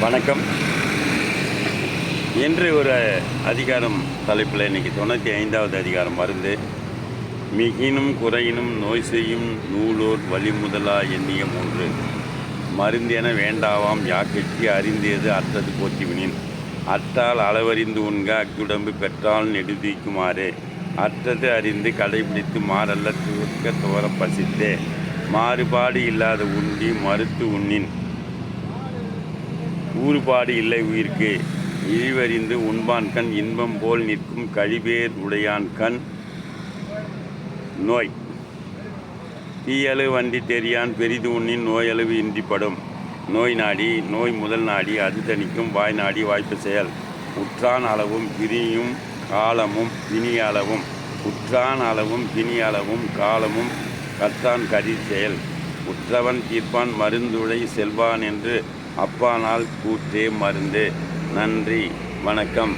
வணக்கம். இன்று ஒரு அதிகாரம் தலைப்பில் இன்னைக்கு தொண்ணூற்றி ஐந்தாவது அதிகாரம் மருந்து. மிகினும் குறையினும் நோய் செய்யும் நூலோர் வழிமுதலா எண்ணிய மூன்று. மருந்தென வேண்டாவாம் யாக்கெட்டி அறிந்தது அற்றது போற்றிவினின். அற்றால் அளவறிந்து உண்க அக்குடம்பு பெற்றால் நெடுதீக்குமாறு அற்றது அறிந்து கடைபிடித்து மாறல்ல துவக்க துவர பசித்தே. மாறுபாடு இல்லாத உண்டி மறுத்து உண்ணின். ஊறுபாடு இல்லை உயிர்க்கு. இழிவறிந்து உண்பான் கண் இன்பம் போல் நிற்கும் கழிவேர் உடையான் கண். நோய். தீயளவு வண்டி தெரியான் பெரிது உண்ணின் நோயளவு இன்றிப்படும். நோய் நாடி நோய் முதல் நாடி அது தணிக்கும் வாய் நாடி வாய்ப்பு செயல். உற்றான் அளவும் பிரியும் காலமும் பிணி அளவும். உற்றான் அளவும் பிணி அளவும் காலமும் கத்தான் கதிர் செயல். உற்றவன் தீர்ப்பான் மருந்துடை செல்வான் என்று அப்பானால் கூற்றே மருந்து. நன்றி. வணக்கம்.